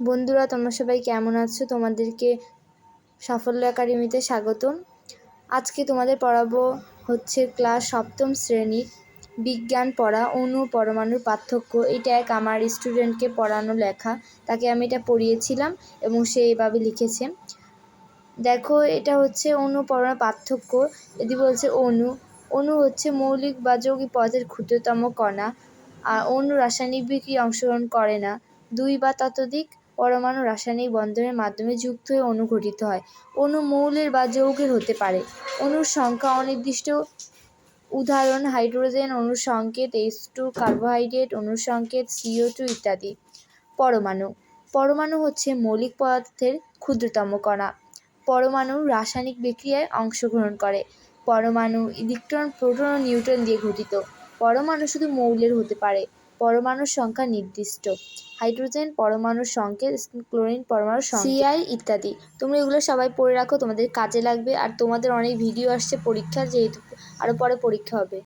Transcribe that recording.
বন্ধুরা, তোমরা সবাই কেমন আছো? তোমাদেরকে সাফল্য একাডেমিতে স্বাগতম। আজকে তোমাদের পড়াবো হচ্ছে ক্লাস সপ্তম শ্রেণির বিজ্ঞান পড়া, অণু পরমাণুর পার্থক্য। এটা এক আমার স্টুডেন্টকে পড়ানো লেখা। তাকে আমি এটা পড়িয়েছিলাম এবং সে এভাবে লিখেছে। দেখো, এটা হচ্ছে অণু পরমাণু পার্থক্য। যদি বলছে অণু। অণু হচ্ছে মৌলিক বা যৌগিক পদের ক্ষুদ্রতম কণা। আর অণু রাসায়নিক বিক্রিয়া অংশগ্রহণ করে না। দুই বা ততোধিক পরমাণু রাসায়নিক বন্ধনের মাধ্যমে যুক্ত হয়ে অণু গঠিত হয়। অণু মৌলের বা যৌগের হতে পারে। অণুর সংখ্যা অনির্দিষ্ট। উদাহরণ, হাইড্রোজেন অণুর সংকেত এইচ টু কার্বোহাইড্রেট অণুর সংকেত সিও টু ইত্যাদি। পরমাণু। পরমাণু হচ্ছে মৌলিক পদার্থের ক্ষুদ্রতম কণা। পরমাণু রাসায়নিক বিক্রিয়ায় অংশগ্রহণ করে। পরমাণু ইলেকট্রন, প্রোটন ও নিউট্রন দিয়ে গঠিত। পরমাণু শুধু মৌলের হতে পারে। পরমাণুর সংখ্যা নির্দিষ্ট। হাইড্রোজেন পরমাণুর সংকেত ক্লোরিন পরমাণুর সিআই ইত্যাদি। তোমরা এগুলো সবাই পড়ে রাখো, তোমাদের কাজে লাগবে। আর তোমাদের অনেক ভিডিও আসছে পরীক্ষা যেহেতু আরও পরে পরীক্ষা হবে।